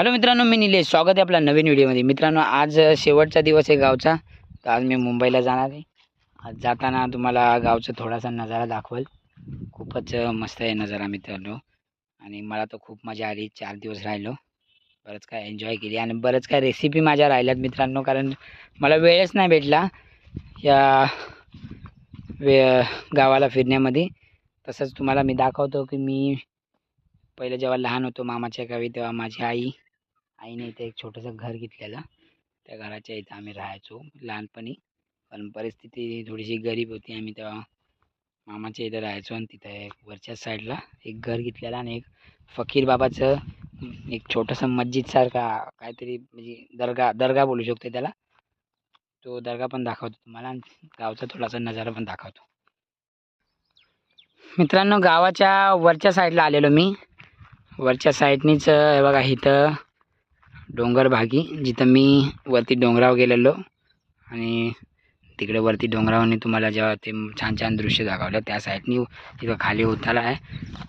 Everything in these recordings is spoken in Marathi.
हॅलो मित्रांनो मी निलेश. स्वागत आहे आपल्या नवीन व्हिडिओमध्ये. मित्रांनो आज शेवटचा दिवस आहे गावचा. तर आज मी मुंबईला जाणार आहे. आज जाताना तुम्हाला गावचा थोडासा नजारा दाखवेल. खूपच मस्त आहे नजारा मित्रांनो. आणि मला तर खूप मजा आली. चार दिवस राहिलो. बरंच काय एन्जॉय केली. आणि बरंच काय रेसिपी माझ्या राहिल्यात मित्रांनो. कारण मला वेळच नाही भेटला या वे गावाला फिरण्यामध्ये. तसंच तुम्हाला मी दाखवतो की मी पहिले जेव्हा लहान होतो मामाच्या गावी तेव्हा माझी आई आईने इथे एक छोटंसं घर घेतलेलं. त्या घराच्या इथं आम्ही राहायचो लहानपणी. पण परिस्थिती थोडीशी गरीब होती. आम्ही तेव्हा मामाच्या इथं राहायचो आणि तिथं एक वरच्या साईडला एक घर घेतलेलं आणि एक फकीर बाबाचं एक छोटंसं मस्जिदसारखा काहीतरी म्हणजे दर्गा दर्गा बोलू शकतो त्याला. तो दर्गा पण दाखवतो तुम्हाला आणि गावचा थोडासा नजारा पण दाखवतो. मित्रांनो गावाच्या वरच्या साईडला आलेलो मी. वरच्या साईडनीच हे बघा इथं डोंगर भागी जिथं मी वरती डोंगरावर गेलेलो आणि तिकडे वरती डोंगरावरनी तुम्हाला जेव्हा ते छान छान दृश्य दाखवलं त्या साईडनी तिथं खाली उतारा आहे.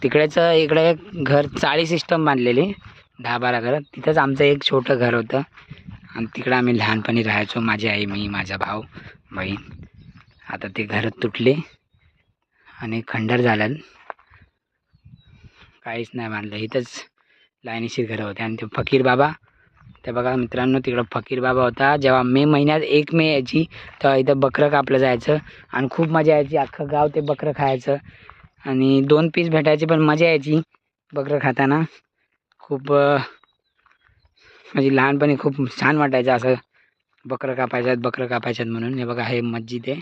तिकडेचं इकडे एक घर चाळी सिस्टम बांधलेली दहा बारा घर. तिथंच आमचं एक छोटं घर होतं. आणि तिकडं आम्ही लहानपणी राहायचो माझी आई मी माझा भाऊ बहीण. आता ते घर तुटले आणि खंडर झालं. काहीच नाही बांधलं. इथंच लाईनीशीर घरं होते. आणि ते फकीर बाबा ते बघा मित्रांनो तिकडं फकीर बाबा होता. जेव्हा मे महिन्यात एक मे यायची तेव्हा इथं बकरं कापलं जायचं. आणि खूप मजा यायची. अख्खं गाव ते बकरं खायचं. आणि दोन पीस भेटायची पण मजा यायची बकरं खाताना. खूप म्हणजे लहानपणी खूप छान वाटायचं असं. बकरं कापायच्यात बकरं कापायच्यात म्हणून. हे बघा हे मस्जिद आहे.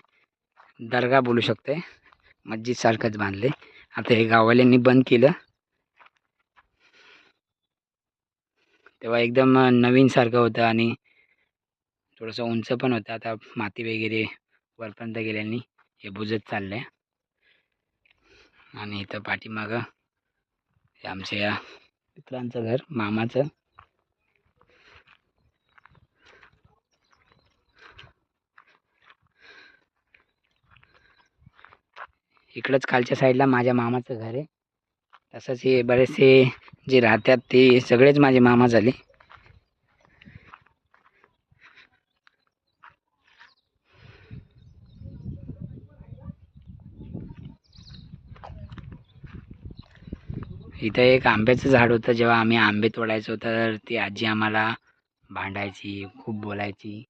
दर्गा बोलू शकते. मस्जिदसारखंच बांधले आता हे गाववाल्यांनी बंद केलं. तेव्हा एकदम नवीनसारखं होतं आणि थोडंसं उंच पण होतं. आता माती वगैरे वरपर्यंत गेल्याने हे बुजत चाललं आहे आणि इथं पाठीमागं हे आमच्या या मित्रांचं घर मामाचं. इकडंच खालच्या साईडला माझ्या मामाचं घर आहे. तसंच हे बरेचसे जे राहतात ते सगळेच माझे मामा झाले. इथं एक आंब्याचं झाड होतं. जेव्हा आम्ही आंबे तोडायचो तर ती आजी आम्हाला भांडायची खूप बोलायची.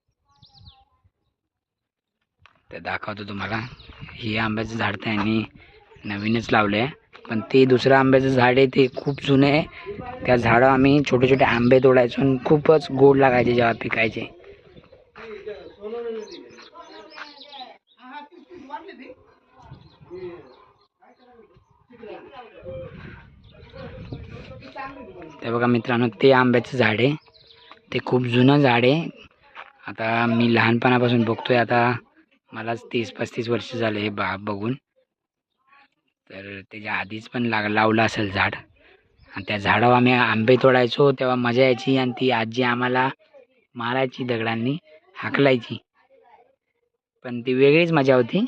तर दाखवतो तुम्हाला. हे आंब्याचं झाड त्यांनी नवीनच लावलं आहे पण ते दुसरं आंब्याचं झाड आहे ते खूप जुनं आहे. त्या झाडं आम्ही छोटे छोटे आंबे तोडायचो आणि खूपच गोड लागायचे जेव्हा पिकायचे. ते बघा मित्रांनो ते आंब्याचं झाड आहे. ते खूप जुनं झाड आहे. आता मी लहानपणापासून बघतोय आता मलाच तीस पस्तीस वर्ष झाले हे बा बघून. तर त्याच्या आधीच पण लाग लावलं असेल झाड. आणि त्या झाडावर आम्ही आंबे तोडायचो तेव्हा मजा यायची आणि ती आजी आम्हाला मारायची दगडांनी हाकलायची. पण ती वेगळीच मजा होती.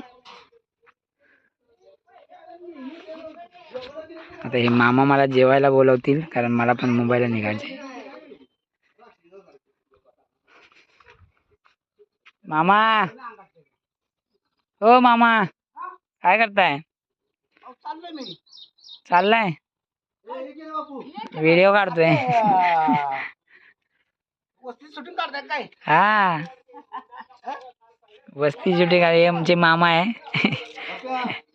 आता हे मामा मला जेवायला बोलवतील कारण मला पण मुंबईला निघायचे मामा! हो मामा! काय करताय? चाललाय व्हिडिओ काढतोय. शूटिंग काय? हा. वस्ती सुटी काय आमचे मामा आहे.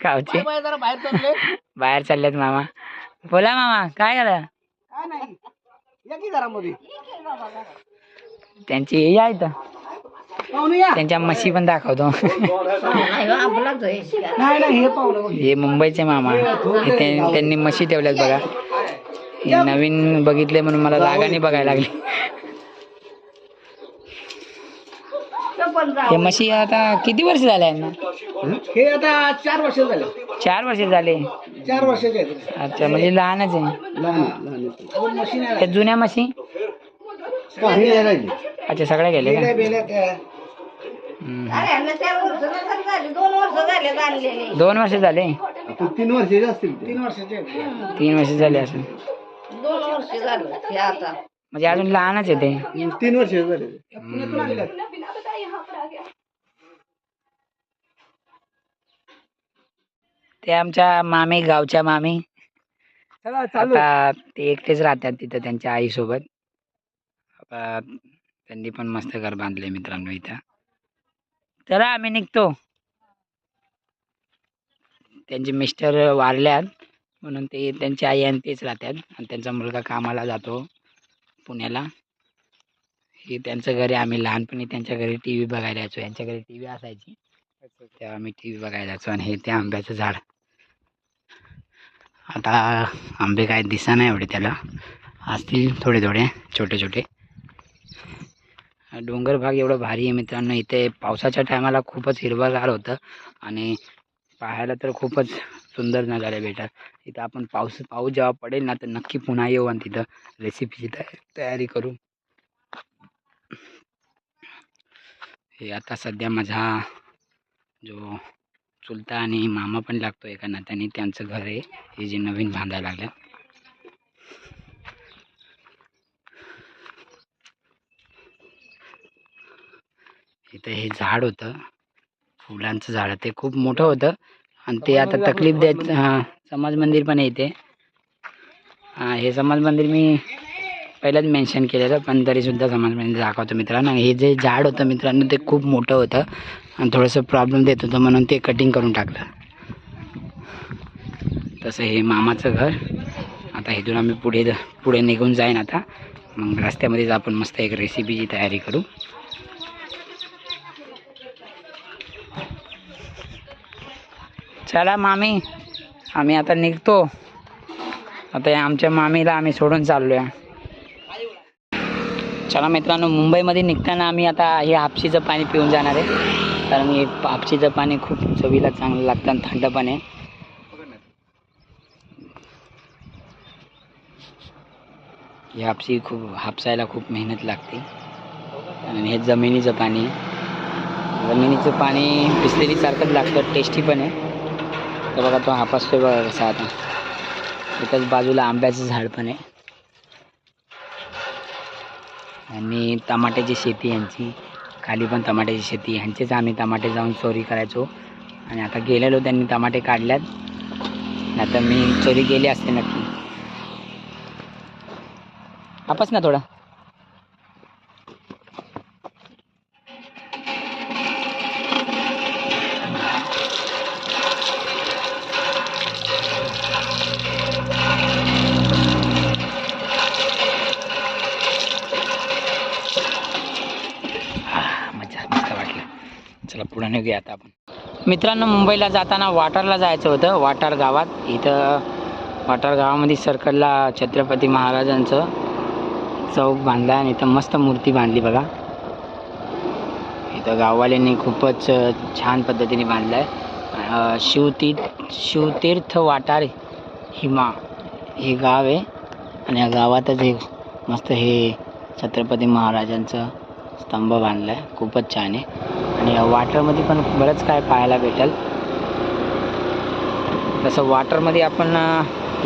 गावचे. बाय जरा बाहेर चालले. बाहेर चाललेत मामा. बोला मामा काय झालं? काय नाही. या की घरामध्ये. त्यांची या इथं. त्यांच्या म्हशी पण दाखवतो. नाही नाही हे हे मुंबईचे मामा. हे त्यां- त्यांनी म्हशी ठेवल्यात बघा. हे नवीन बघितले म्हणून मला रागाने बघायला लागली. हे म्हशी आता किती वर्ष झाले यांना हे? आता चार वर्ष झाले. चार वर्ष झाले. चार वर्षाचे आहेत. अच्छा म्हणजे लहानच आहे. जुन्या म्हशी? काही नाही राहिली अच्छा सगळ्या गेले का? हम्म. दोन वर्ष झाले दोन वर्ष झाले? तीन वर्षाचे असतील तीन वर्षाचे आहेत. तीन वर्ष झाले असं दोन वर्ष झालं हे आता. म्हणजे अजून लहानच आहे ते. तीन वर्ष झाले. ते आमच्या मामी गावच्या मामी. चला चालू. आता ते एकटेच राहतात तिथं त्यांच्या आईसोबत. आता त्यांनी पण मस्त घर बांधले मित्रांनो इथं. चला आम्ही निघतो. त्यांचे मिस्टर वारल्यात म्हणून ते त्यांची आई आणि तेच राहतात. आणि त्यांचा मुलगा कामाला जातो पुण्याला. हे त्यांचं घरी आम्ही लहानपणी त्यांच्या घरी टी व्ही बघायला यायचो. यांच्या घरी टी व्ही असायची. तेव्हा आम्ही टी व्ही बघायला जायचो आणि हे ते आंब्याचं झाड. आता आंबे काय दिसा नाही एवढे त्याला. असतील थोडे थोडे छोटे छोटे. डोंगर भाग एवढं भारी आहे मित्रांनो. इथे पावसाच्या टायमाला खूपच हिरवागार होतं आणि पाहायला तर खूपच सुंदर नजारे भेटतात. इथं आपण पाऊस पाऊस जेव्हा पडेल ना तर नक्की पुन्हा येऊ आणि तिथं रेसिपीची तयारी करू. हे आता सध्या माझा जो चुलता आणि मामा पण लागतो एका नात्याने त्यांचं घर आहे. हे जे नवीन बांधायला लागलं इथं हे झाड होतं. फुलांचं झाड ते खूप मोठं होतं. आणि ते आता तकलीफ देत हां समाज मंदिर पण आहे इथे. हां हे समाज मंदिर मी पहिलाच मेन्शन केलेलं पण तरीसुद्धा समाज मंदिर दाखवतो मित्रांनो. हे जे झाड होतं मित्रांनो ते खूप मोठं होतं. आणि थोडंसं प्रॉब्लेम देत होतं म्हणून ते कटिंग करून टाकलं. तसं हे मामाचं घर. आता इथून आम्ही पुढे पुढे निघून जाईन आता. मग रस्त्यामध्येच आपण मस्त एक रेसिपीची तयारी करू. चला मामी आम्ही आता निघतो. आता या आमच्या मामीला आम्ही सोडून चाललो आहे चला मित्रांनो मुंबईमध्ये निघताना आम्ही आता हे हापशीचं पाणी पिऊन जाणार आहे. कारण हे हापशीचं पाणी खूप चवीला चांगलं लागतं आणि थंड पण आहे. हे हापशी खूप हापसायला खूप मेहनत लागते. आणि हे जमिनीचं पाणी जमिनीचं पाणी बिस्लेरीसारखंच लागतं टेस्टी पण आहे. तर बघा तो हापासतोय बघा कसा आता. इथंच बाजूला आंब्याचं झाड पण आहे. आणि टमाट्याची शेती यांची. खाली पण टमाट्याची शेती. ह्यांचेच आम्ही टमाटे जाऊन चोरी करायचो. आणि आता गेलेलो त्यांनी टमाटे काढल्यात. आता मी चोरी गेली असते नक्की. आपस ना थोडा. मित्रांनो मुंबईला जाताना वाटारला जायचं होतं वाटार गावात. इथं वाटार गावामध्ये सर्कलला छत्रपती महाराजांचं चौक बांधला आणि इथं मस्त मूर्ती बांधली बघा. इथं गाववाल्यांनी खूपच छान पद्धतीने बांधलं आहे शिवती शिवतीर्थ वाटार हिमा हे गाव आहे. आणि या गावातच हे मस्त हे छत्रपती महाराजांचं स्तंभ बांधला आहे खूपच छान आहे. आणि वाटरमध्ये पण बरंच काय पाहायला भेटेल. तसं वाटरमध्ये आपण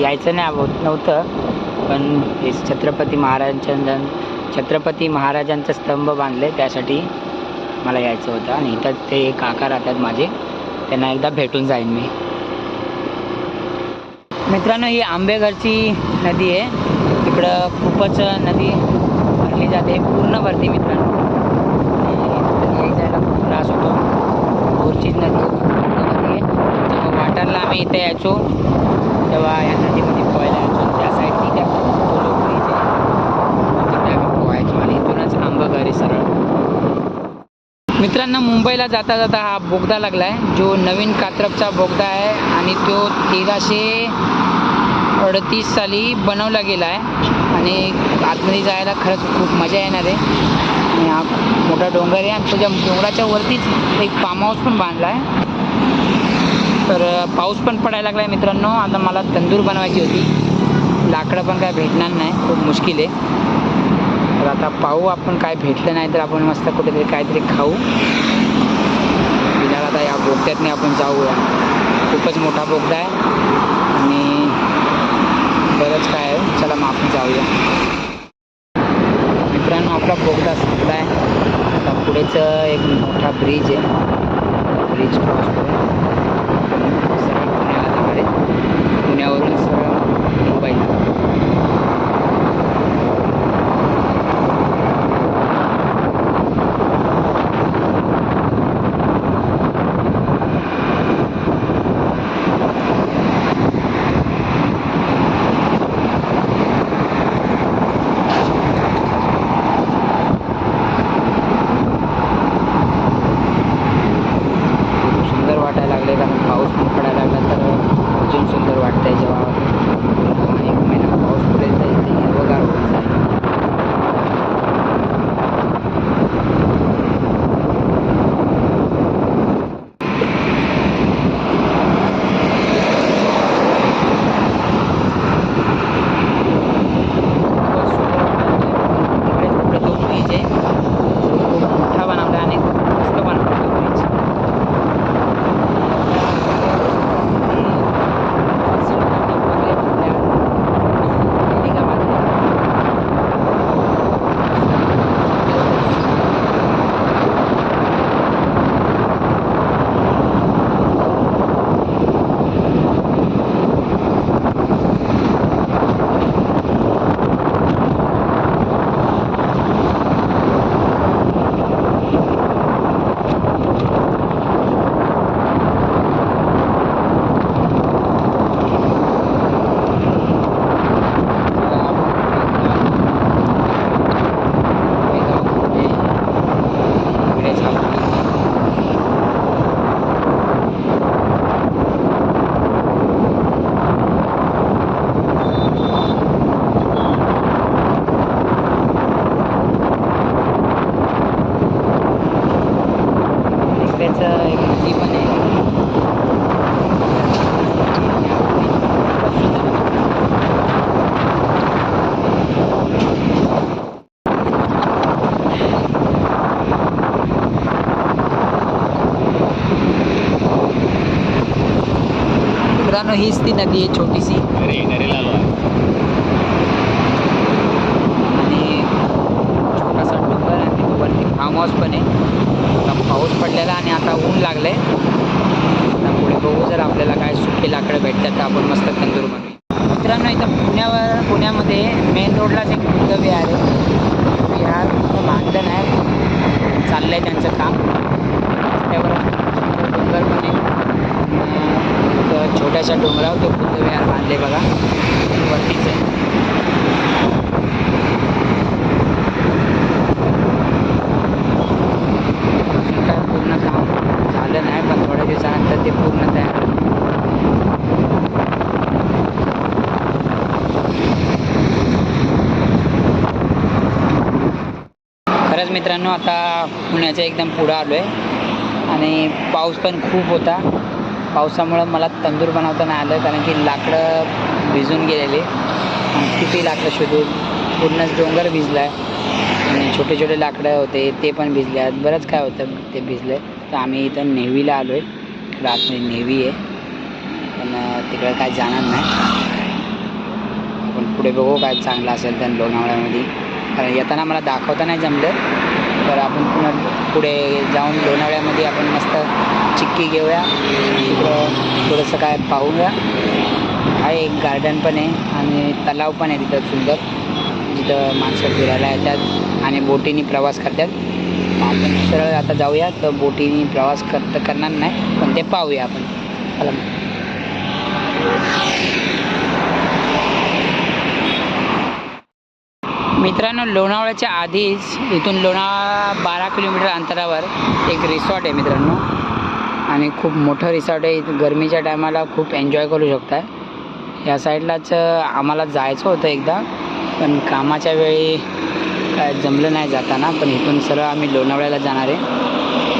यायचं नाही होत नव्हतं. पण हे छत्रपती महाराजांच्या छत्रपती महाराजांचं स्तंभ बांधले त्यासाठी मला यायचं होतं. आणि इथं ते काका राहतात माझे. त्यांना एकदा भेटून जाईन मी. मित्रांनो ही आंबेघरची नदी आहे. इकडं खूपच नदी भरली जाते. पूर्ण भरते मित्रांनो आणि याय जायला खूप त्रास होतो. दूरचीच नदी नदी आहे वाटरला आम्ही इथे यायचो तेव्हा या नदीमध्ये पोहायला यायचो. त्या साईडनी त्या लोक तिथे आम्ही पोहायचो आणि इथूनच सरळ. मित्रांनो मुंबईला जाता जाता हा बोगदा लागला आहे जो नवीन कात्रपचा बोगदा आहे आणि तो तेराशे अडतीस साली बनवला गेला आहे आणि आतमध्ये जायला खरंच खूप मजा येणार आहे. आणि हा मोठा डोंगर आहे आणि त्याच्या डोंगराच्या वरतीच एक फार्म हाऊस पण बांधला आहे तर पाऊस पण पडायला लागला आहे मित्रांनो. आता मला तंदूर बनवायची होती. लाकडं पण काय भेटणार नाही. खूप मुश्किल आहे. तर आता पाहू आपण काय भेटलं नाही तर आपण मस्त कुठेतरी काहीतरी खाऊ. फिलहाल आता या बोगद्यातने आपण जाऊया. खूपच मोठा बोगदा आहे. आणि बरंच काय आहे. चला मग आपण जाऊया. आपला बोगदा संपला आहे. आता पुढेच एक मोठा ब्रिज आहे. ब्रिज क्रॉस करून सरळ पुण्याला जाणार आहे. पुण्यावरून सरळ मित्रांनो हीच ती नदी आहे छोटीशी. आणि छोटासा डोंगर आणि तिथे वरती फार्म हाऊस पण आहे. आता पाऊस पडलेला आणि आता ऊन लागलंय. आता पुढे बघू जर आपल्याला काय सुखे लाकडं भेटतात तर आपण मस्त तंदूर बनवू मित्रांनो इथं पुण्यावर पुण्यामध्ये मेन रोडलाच एक बुद्ध विहार आहे. विहार बांधलं नाही चाललं आहे त्यांचं काम. रस्त्यावर सुंदर डोंगर पण आहे. छोट्याशा डोंगरावर ते बुद्ध विहार बांधले बघा. वरतीच आहे. काय पूर्ण काम झालं नाही पण थोड्या दिवसानंतर ते पूर्ण तयार होईल. खरंच मित्रांनो आता पुण्याच्या एकदम पुढं आलो आहे आणि पाऊस पण खूप होता. पावसामुळं मला तंदूर बनवता नाही आलं कारण की लाकडं भिजून गेलेली. किती लाकडं शोधून पूर्णच डोंगर भिजला आहे आणि छोटे छोटे लाकडं होते ते पण भिजले आहेत बरंच काय होतं ते भिजले तर आम्ही इथं नेव्हीला आलो आहे इकडं आतमध्ये नेव्ही आहे. पण तिकडं काय जाणार नाही. आपण पुढे बघू काय चांगलं असेल तर लोणावळ्यामध्ये. कारण येताना मला दाखवता नाही जमलं. तर आपण पुन्हा पुढे जाऊन लोणावळ्यामध्ये आपण मस्त चिक्की घेऊया. तिकडं थोडंसं काय पाहूया. आहे एक गार्डन पण आहे आणि तलाव पण आहे तिथं सुंदर. जिथं माणसं फिरायला येतात आणि बोटीने प्रवास करतात. आपण सरळ आता जाऊया तर बोटीने प्रवास कर करणार नाही पण ते पाहूया आपण. चला मित्रांनो लोणावळ्याच्या आधीच इथून लोणावळा बारा किलोमीटर अंतरावर एक रिसॉर्ट आहे मित्रांनो. आणि खूप मोठं रिसॉर्ट आहे. इथं गरमीच्या टायमाला खूप एन्जॉय करू शकता या साईडलाच आम्हाला जायचं होतं एकदा पण कामाच्या वेळी काय जमलं नाही जाताना. पण इथून सरळ आम्ही लोणावळ्याला जाणार आहे.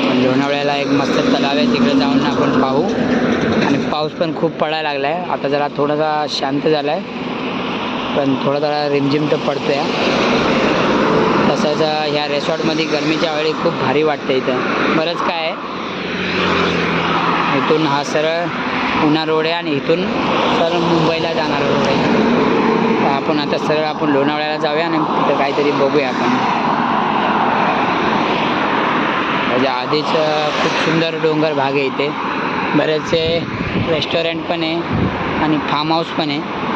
पण लोणावळ्याला एक मस्त तलाव आहे. तिकडे जाऊन आपण पाहू. आणि पाऊस पण खूप पडायला लागला आहे आता जरा थोडासा शांत झाला आहे पण थोडा थोडा रिमझिम तर पडतो आहे तसंच ह्या रेसॉर्टमध्ये गरमीच्या वेळी खूप भारी वाटतं इथं. बरंच काय आहे. इथून हा सरळ पुणा रोड आहे आणि इथून सरळ मुंबईला जाणार रोड आहे. आपण आता सरळ आपण लोणावळ्याला जाऊया आणि तिथं काहीतरी बघूया आपण. त्याच्या आधीच खूप सुंदर डोंगर भाग आहे इथे. बरेचसे रेस्टॉरंट पण आहे आणि फार्म हाऊस पण आहे.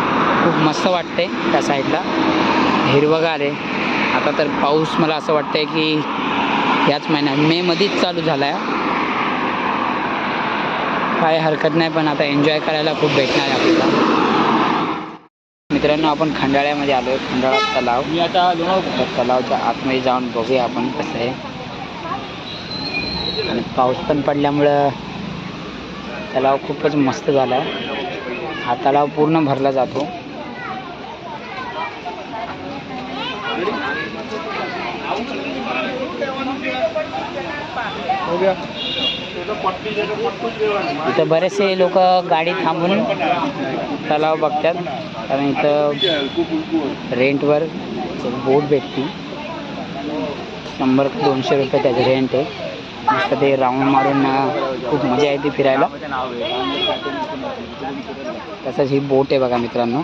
खूप मस्त वाटते त्या साईडला हिरवगार आहे. आता तर पाऊस मला असं वाटतंय की याच महिन्यात मेमध्येच चालू झाला आहे काय हरकत नाही पण आता एन्जॉय करायला खूप भेटणार आहे आपल्याला. मित्रांनो आपण खंडाळ्यामध्ये आलो आहे खंडाळा तलाव. मी आता आलो. तलावच्या आतमध्ये जाऊन बघूया आपण कसं आहे. आणि पाऊस पण पडल्यामुळं तलाव खूपच मस्त झाला आहे हा तलाव पूर्ण भरला जातो हो गया इथं बरेचसे लोक गाडी थांबून तलाव बघतात. कारण इथं रेंटवर बोट भेटते. शंभर दोनशे रुपये त्याचं रेंट आहे. मस्त ते राऊंड मारून खूप मजा येते फिरायला. तसंच ही बोट आहे बघा मित्रांनो.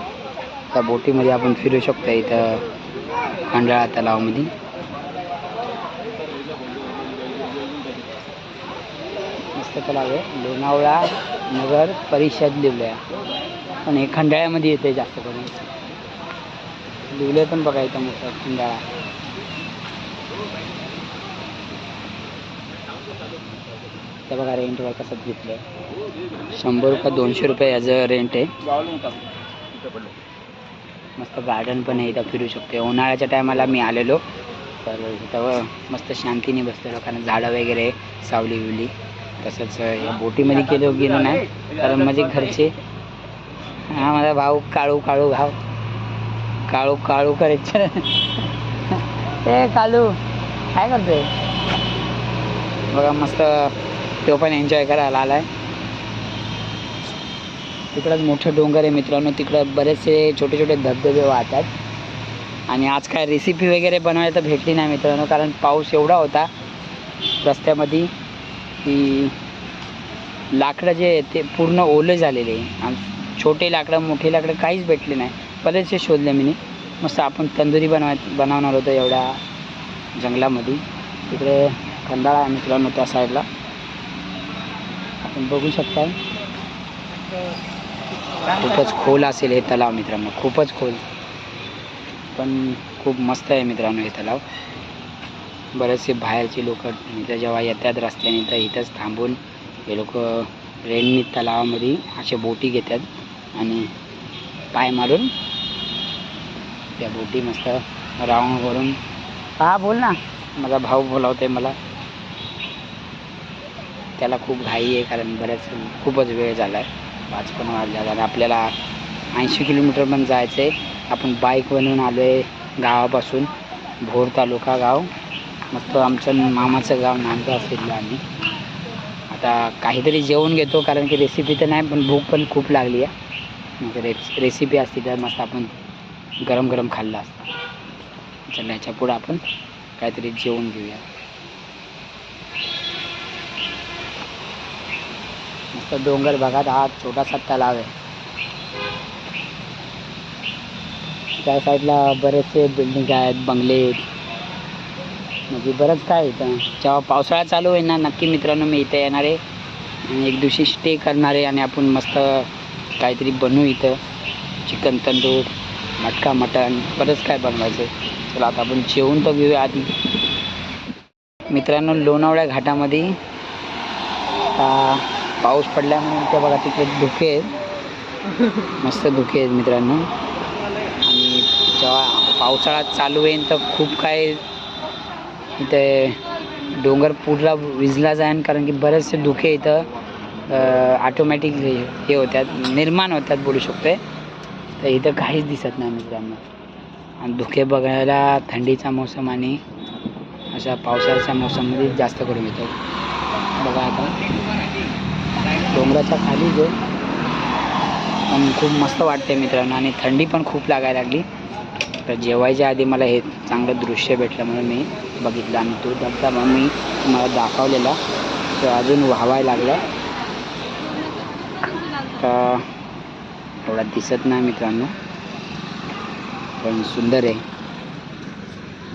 त्या बोटीमध्ये आपण फिरू शकतो इथं. खंडाळा तलावामध्ये. मस्त तलाव आहे. लोणावळा नगर परिषद लिवलं आहे पण हे खंडाळ्यामध्ये येते जास्त करून. लिवलं पण बघायचं मोठं खंडाळा. ते बघा रेंटवर कसं घेतलं शंभर रुपये दोनशे रुपये याचं रेंट आहे. मस्त गार्डन पण आहे इथं फिरू शकते उन्हाळ्याच्या टायमाला मी आलेलो. तर इथं मस्त शांतीने बसलेलो कारण झाडं वगैरे सावली बिवली. तसंच या बोटीमध्ये गेलो गेलो नाही. कारण माझे घरचे हा माझा भाऊ काळू काळू भाऊ. काळू काळू करायचे. ए काळू काय करतोय? बघा मस्त तो पण एन्जॉय करायला आलाय. तिकडंच मोठं डोंगर आहे मित्रांनो. तिकडं बरेचसे छोटे छोटे धबधबे वाहतात. आणि आज काय रेसिपी वगैरे बनवायला तर भेटली नाही मित्रांनो कारण पाऊस एवढा होता रस्त्यामध्ये की लाकडं जे आहे ते पूर्ण ओले झालेले आहे. आणि छोटे लाकडं मोठे लाकडं काहीच भेटले नाही. बरेचसे शोधले मी मस्त आपण तंदुरी बनवाय बनवणार होतो एवढ्या जंगलामध्ये. तिकडे खंडाळा आहे मित्रांनो त्या साईडला आपण बघू शकता खूपच खोल असेल हे तलाव मित्रांनो खूपच खोल. पण खूप मस्त आहे मित्रांनो हे तलाव. बरेचसे बाहेरचे लोक इथं जेव्हा येतात रस्त्याने तर इथंच थांबून हे लोक रेणनी तलावामध्ये असे बोटी घेतात आणि पाय मारून त्या बोटी मस्त राऊंड करून हा बोल ना. माझा भाऊ बोलावते मला. त्याला खूप घाई आहे कारण बऱ्याच खूपच वेळ झाला आहे पाच पण वाजल्या आणि आपल्याला ऐंशी किलोमीटर पण जायचं आहे आपण बाईक बनवून आलो आहे गावापासून. भोर तालुका गाव. मस्त आमचं मामाचं गाव नांदगाव फिरलो आम्ही. आता काहीतरी जेवण घेतो कारण की रेसिपी तर नाही पण भूक पण खूप लागली आहे. मग रे रेसिपी असती तर मस्त आपण गरम गरम खाल्लं असतं. चला ह्याच्या पुढं आपण काहीतरी जेवण घेऊया. मस्त डोंगर भागात हा छोटासा तलाव आहे. त्या साईडला बरेचसे बिल्डिंग आहेत बंगले. म्हणजे बरंच काय इथं. जेव्हा पावसाळा चालू होईल ना नक्की मित्रांनो मी इथे येणार आहे. आणि एक दिवशी स्टे करणार आहे आणि आपण मस्त काहीतरी बनवू इथं. चिकन तंदूर मटका मटण बरंच काय बनवायचं चला आता आपण जेवून तर घेऊया आधी. मित्रांनो लोणावळ्या घाटामध्ये पाऊस पडल्यामुळे ते बघा तिकडे धुके आहेत. मस्त धुके आहेत मित्रांनो. आणि जेव्हा पावसाळा चालू होईल तर खूप काय इथे डोंगर पूरला विजला जाईन कारण की बरेचसे धुके इथं ऑटोमॅटिक हे होतात निर्माण होतात बोलू शकतोय. तर इथं काहीच दिसत नाही मित्रांनो. आणि धुके बघायला थंडीचा मोसम आणि अशा पावसाळ्याच्या मोसममध्ये जास्त करून येतो. बघा आता. डोंगराच्या खालीच आहे पण खूप मस्त वाटते मित्रांनो आणि थंडी पण खूप लागायला लागली. तर जेवायच्या आधी मला हे चांगलं दृश्य भेटलं म्हणून मी बघितलं आणि तो धबधबा मी तुम्हाला दाखवलेला. तो अजून व्हावायला लागला. तर एवढा दिसत नाही मित्रांनो. पण सुंदर आहे.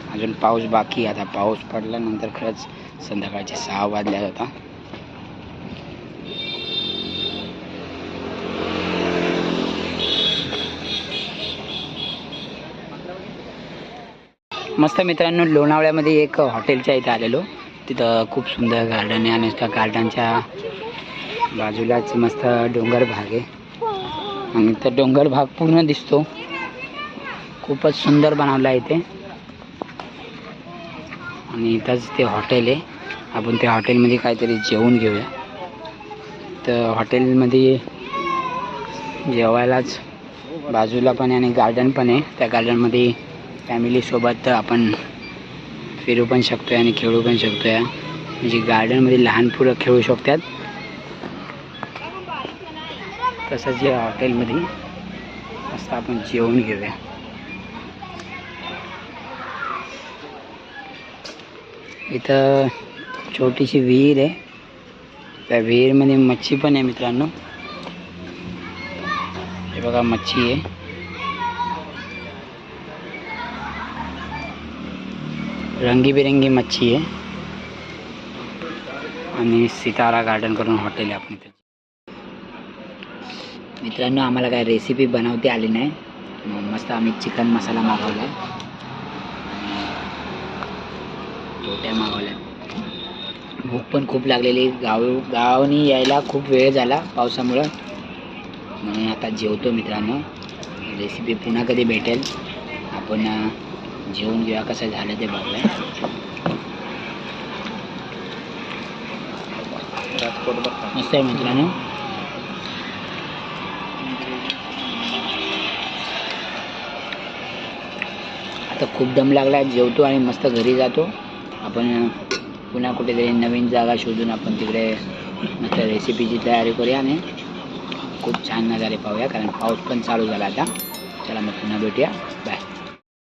अजून पाऊस बाकी आहे. आता पाऊस पडल्यानंतर खरंच संध्याकाळचे सहा वाजल्या जातात मस्त मित्रांनो लोणावळ्यामध्ये एक हॉटेलच्या इथे आलेलो. तिथं खूप सुंदर गार्डन आहे आणि त्या गार्डनच्या बाजूलाच मस्त डोंगर भाग आहे. आणि तो डोंगर भाग पूर्ण दिसतो. खूपच सुंदर बनवला आहे इथे. आणि इथंच ते हॉटेल आहे. आपण त्या हॉटेलमध्ये काहीतरी जेवून घेऊया. तर हॉटेलमध्ये जेवायलाच बाजूला पण आहे आणि गार्डन पण आहे. त्या गार्डनमध्ये फॅमिलीसोबत आपण फिरू पण शकतो आहे आणि खेळू पण शकतो आहे म्हणजे गार्डनमध्ये लहान पोरं खेळू शकतात. तसंच या हॉटेलमध्ये मस्त आपण जेवून घेऊया. इथं छोटीशी विहीर आहे. त्या विहीरमध्ये मच्छी पण आहे मित्रांनो. हे बघा मच्छी आहे. रंगीबेरंगी मच्छी आहे. आणि सितारा गार्डन करून हॉटेल आहे आपण त्याची. मित्रांनो आम्हाला काय रेसिपी बनवते आली नाही. मग मस्त आम्ही चिकन मसाला मागवला आहे मागवल्या भूक पण खूप लागलेली. गाव गावनी यायला खूप वेळ झाला पावसामुळं. म्हणून आता जेवतो मित्रांनो. रेसिपी पुन्हा कधी भेटेल. आपण जेवून घेऊया कसं झालं ते बघूया. मस्त आहे मित्रांनो. आता खूप दम लागला जेवतो आणि मस्त घरी जातो. आपण पुन्हा कुठेतरी नवीन जागा शोधून आपण तिकडे मस्त रेसिपीची तयारी करूया आणि खूप छान नजारे पाहूया कारण पाऊस पण चालू झाला आता. चला मग पुन्हा भेटूया. बाय